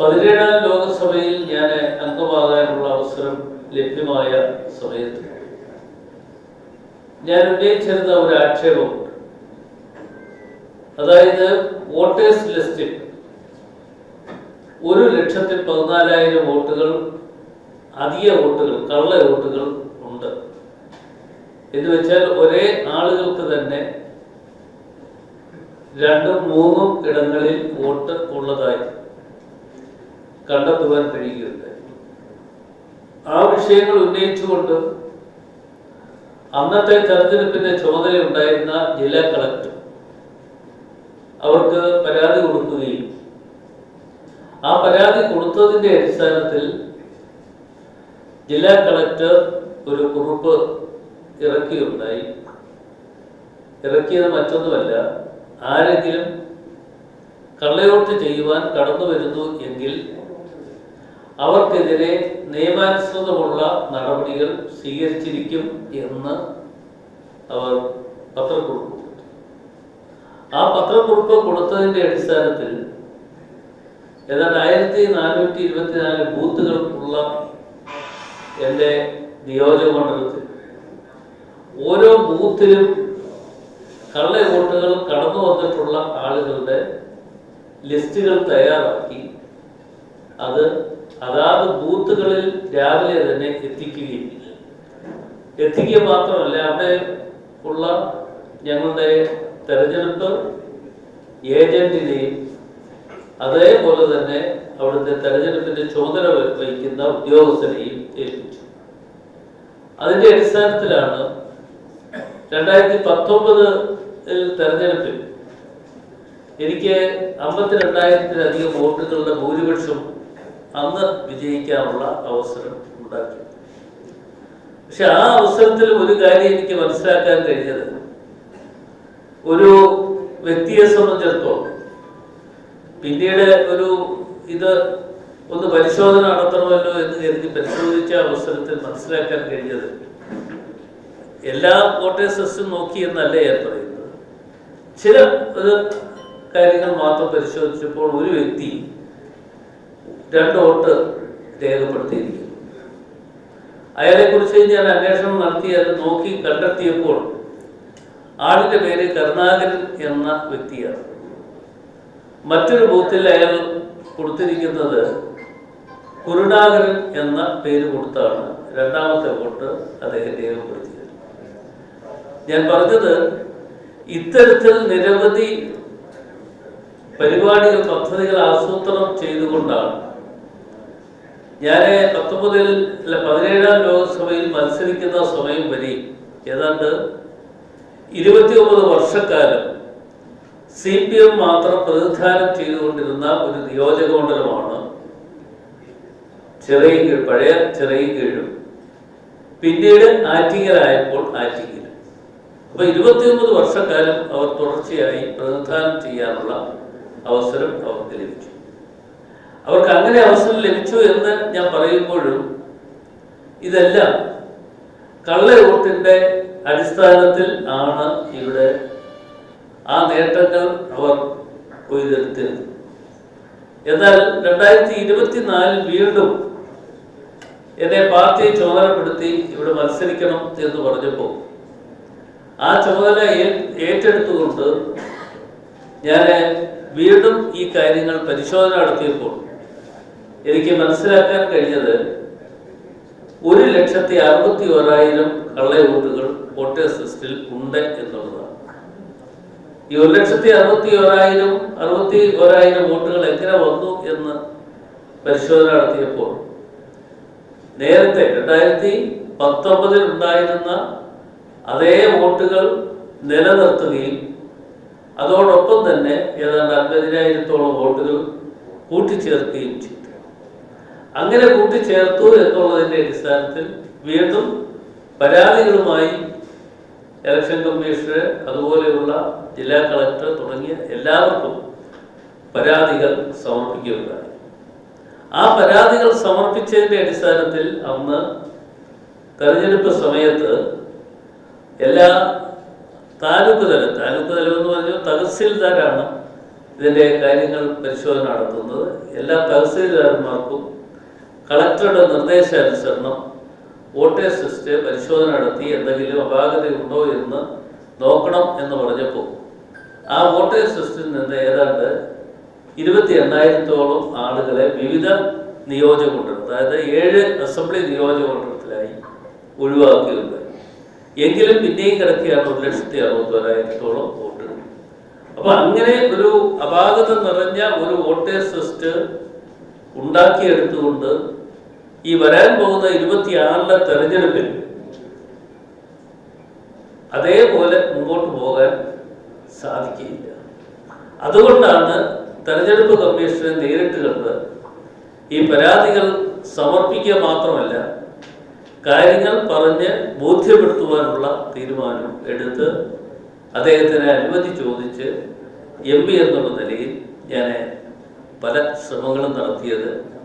പതിനേഴാം ലോകസഭയിൽ ഞാൻ അംഗമാകാനുള്ള അവസരം ലഭ്യമായ സമയത്ത് ഞാൻ ഉന്നയിച്ചിരുന്ന ഒരു ആക്ഷേപമുണ്ട് അതായത് വോട്ടേഴ്സ് ലിസ്റ്റിൽ ഒരു ലക്ഷത്തി പതിനാലായിരം വോട്ടുകൾ അധിക വോട്ടുകൾ കള്ള വോട്ടുകൾ ഉണ്ട്. എന്ന് വെച്ചാൽ ഒരേ ആളുകൾക്ക് തന്നെ രണ്ടും മൂന്നും ഇടങ്ങളിൽ വോട്ട് ഉള്ളതായി കണ്ടെത്തുവാൻ കഴിയുകയുണ്ടായി ആ വിഷയങ്ങൾ ഉന്നയിച്ചുകൊണ്ട് അന്നത്തെ തെരഞ്ഞെടുപ്പിന്റെ ചുമതലയുണ്ടായിരുന്ന ജില്ലാ കളക്ടർ അവർക്ക് പരാതി കൊടുക്കുകയും ആ പരാതി കൊടുത്തതിന്റെ അടിസ്ഥാനത്തിൽ ജില്ലാ കളക്ടർ ഒരു കുറിപ്പ് ഇറക്കിയുണ്ടായി. ഇറക്കിയത് മറ്റൊന്നുമല്ല ആരെങ്കിലും കള്ളയോട്ട് ചെയ്യുവാൻ കടന്നു വരുന്നു എങ്കിൽ അവർക്കെതിരെ നിയമാനുസൃതമുള്ള നടപടികൾ സ്വീകരിച്ചിരിക്കും എന്ന് അവർ പത്രക്കുറിപ്പ് ആ പത്രക്കുറിപ്പ് കൊടുത്തതിന്റെ അടിസ്ഥാനത്തിൽ ഏതാണ്ട് ആയിരത്തി നാനൂറ്റി ഇരുപത്തിനാല് ബൂത്തുകൾക്കുള്ള എന്റെ നിയോജക മണ്ഡലത്തിൽ ഓരോ ബൂത്തിലും കള്ള വോട്ടുകൾ കടന്നു വന്നിട്ടുള്ള ആളുകളുടെ ലിസ്റ്റുകൾ തയ്യാറാക്കി അത് അതാത് ബൂത്തുകളിൽ രാവിലെ തന്നെ എത്തിക്കുകയും എത്തിക്കുക മാത്രമല്ല അവിടെ ഉള്ള ഞങ്ങളുടെ തെരഞ്ഞെടുപ്പ് ഏജന്റിനെയും അതേപോലെ തന്നെ അവിടുത്തെ തെരഞ്ഞെടുപ്പിന്റെ ചുമതല വഹിക്കുന്ന ഉദ്യോഗസ്ഥരെയും ഏൽപ്പിച്ചു. അതിന്റെ അടിസ്ഥാനത്തിലാണ് രണ്ടായിരത്തി പത്തൊമ്പത് തെരഞ്ഞെടുപ്പിൽ എനിക്ക് അമ്പത്തിരണ്ടായിരത്തിലധികം വോട്ടുകളുടെ ഭൂരിപക്ഷം അന്ന് വിജയിക്കാനുള്ള അവസരം ഉണ്ടാക്കി. പക്ഷെ ആ അവസരത്തിൽ ഒരു കാര്യം എനിക്ക് മനസ്സിലാക്കാൻ കഴിഞ്ഞത്. ഒരു വ്യക്തിയെ സംബന്ധിച്ചിടത്തോളം പിന്നീട് ഒരു ഇത് ഒന്ന് പരിശോധന നടത്തണമല്ലോ എന്ന് കരുതി പരിശോധിച്ച അവസരത്തിൽ മനസ്സിലാക്കാൻ കഴിഞ്ഞത് എല്ലാ കോട്ടേഴ്സും നോക്കി എന്നല്ല ഞാൻ പറയുന്നത്. ചില കാര്യങ്ങൾ മാത്രം പരിശോധിച്ചപ്പോൾ ഒരു വ്യക്തി രണ്ട് വോട്ട് രേഖപ്പെടുത്തിയിരിക്കുന്നു. അയാളെ കുറിച്ച് ഞാൻ അന്വേഷണം നടത്തി അത് നോക്കി കണ്ടെത്തിയപ്പോൾ ആളിന്റെ പേര് കരുണാകരൻ എന്ന വ്യക്തിയാണ്. മറ്റൊരു ബൂത്തിൽ അയാൾ കൊടുത്തിരിക്കുന്നത് കുരുണാകരൻ എന്ന പേര് കൊടുത്താണ് രണ്ടാമത്തെ വോട്ട് അദ്ദേഹം രേഖപ്പെടുത്തിയത്. ഞാൻ പറഞ്ഞത് ഇത്തരത്തിൽ നിരവധി പരിപാടികൾ പദ്ധതികൾ ആസൂത്രണം ചെയ്തുകൊണ്ടാണ്. ഞാൻ പത്തൊമ്പതിൽ അല്ല പതിനേഴാം ലോകസഭയിൽ മത്സരിക്കുന്ന സമയം വരെ ഏതാണ്ട് ഇരുപത്തിയൊമ്പത് വർഷക്കാലം സി പി എം മാത്രം പ്രതിനിധാനം ചെയ്തുകൊണ്ടിരുന്ന ഒരു നിയോജക മണ്ഡലമാണ് ചെറിയ കീഴ് പഴയ ചെറിയ കീഴും. പിന്നീട് ആറ്റിങ്ങലായപ്പോൾ ആറ്റിങ്ങൽ. അപ്പൊ ഇരുപത്തിയൊമ്പത് വർഷക്കാലം അവർ തുടർച്ചയായി പ്രതിനിധാനം ചെയ്യാനുള്ള അവസരം അവർക്ക് ലഭിച്ചു. അവർക്ക് അങ്ങനെ അവസരം ലഭിച്ചു എന്ന് ഞാൻ പറയുമ്പോഴും ഇതെല്ലാം കള്ളയോട്ടിന്റെ അടിസ്ഥാനത്തിൽ ആണ് ഇവിടെ ആ നേട്ടങ്ങൾ അവർ കൊയ്തെടുത്തിരുന്നത്. എന്നാൽ രണ്ടായിരത്തി ഇരുപത്തിനാലിൽ വീണ്ടും എന്നെ പാർട്ടിയെ ചുമതലപ്പെടുത്തി ഇവിടെ മത്സരിക്കണം എന്ന് പറഞ്ഞപ്പോൾ ആ ചുമതല ഏറ്റെടുത്തുകൊണ്ട് ഞാൻ വീണ്ടും ഈ കാര്യങ്ങൾ പരിശോധന നടത്തിയപ്പോൾ എനിക്ക് മനസ്സിലാക്കാൻ കഴിഞ്ഞത് ഒരു ലക്ഷത്തി അറുപത്തി ഓരായിരം കള്ള വോട്ടുകൾ വോട്ടേഴ്സ് ലിസ്റ്റിൽ ഉണ്ട് എന്നുള്ളതാണ്. ഈ ഒരു ലക്ഷത്തി അറുപത്തി ഓരായിരം അറുപത്തി ഓരായിരം വോട്ടുകൾ എങ്ങനെ വന്നു എന്ന് പരിശോധന നടത്തിയപ്പോൾ നേരത്തെ രണ്ടായിരത്തി പത്തൊമ്പതിൽ ഉണ്ടായിരുന്ന അതേ വോട്ടുകൾ നിലനിർത്തുകയും അതോടൊപ്പം തന്നെ ഏതാണ്ട് അൻപതിനായിരത്തോളം വോട്ടുകൾ കൂട്ടിച്ചേർക്കുകയും ചെയ്തു. അങ്ങനെ കൂട്ടിച്ചേർത്തു എന്നുള്ളതിന്റെ അടിസ്ഥാനത്തിൽ വീണ്ടും പരാതികളുമായി ഇലക്ഷൻ കമ്മീഷണർ അതുപോലെയുള്ള ജില്ലാ കളക്ടർ തുടങ്ങിയ എല്ലാവർക്കും പരാതികൾ സമർപ്പിക്കുകയുണ്ടായി. ആ പരാതികൾ സമർപ്പിച്ചതിന്റെ അടിസ്ഥാനത്തിൽ അന്ന് തെരഞ്ഞെടുപ്പ് സമയത്ത് എല്ലാ താലൂക്ക് തലം താലൂക്ക് തലം എന്ന് പറഞ്ഞാൽ തഹസിൽദാരാണ് ഇതിന്റെ കാര്യങ്ങൾ പരിശോധന നടത്തുന്നത്. എല്ലാ തഹസീൽദാർമാർക്കും കളക്ടറുടെ നിർദ്ദേശാനുസരണം വോട്ടേഴ്സ് ലിസ്റ്റ് പരിശോധന നടത്തി എന്തെങ്കിലും അപാകതയുണ്ടോ എന്ന് നോക്കണം എന്ന് പറഞ്ഞപ്പോൾ ആ വോട്ടേഴ്സ് ലിസ്റ്റിൽ നിന്ന് ഏതാണ്ട് ഇരുപത്തി എണ്ണായിരത്തോളം ആളുകളെ വിവിധ നിയോജകമണ്ഡലം അതായത് ഏഴ് അസംബ്ലി നിയോജകമണ്ഡലത്തിലായി ഒഴിവാക്കിയുണ്ട് എങ്കിലും പിന്നെയും കിടക്കുകയാണ് ഒരു ലക്ഷത്തി അറുപത്തോരായിരത്തോളം വോട്ടുകൾ. അപ്പൊ അങ്ങനെ ഒരു അപാകത നിറഞ്ഞ ഒരു വോട്ടേഴ്സ് ലിസ്റ്റ് ഉണ്ടാക്കിയെടുത്തുകൊണ്ട് ഈ വരാൻ പോകുന്ന ഇരുപത്തിയാറിലെ തെരഞ്ഞെടുപ്പിൽ അതേപോലെ മുമ്പോട്ട് പോകാൻ സാധിക്കില്ല അതുകൊണ്ടാണ് തെരഞ്ഞെടുപ്പ് കമ്മീഷനെ നേരിട്ട് കണ്ട് ഈ പരാതികൾ സമർപ്പിക്കുക മാത്രമല്ല കാര്യങ്ങൾ പറഞ്ഞ് ബോധ്യപ്പെടുത്തുവാനുള്ള തീരുമാനം എടുത്ത് അദ്ദേഹത്തിനെ അനുമതി ചോദിച്ച് എം പി എന്നുള്ള നിലയിൽ പല ശ്രമങ്ങളും നടത്തിയത്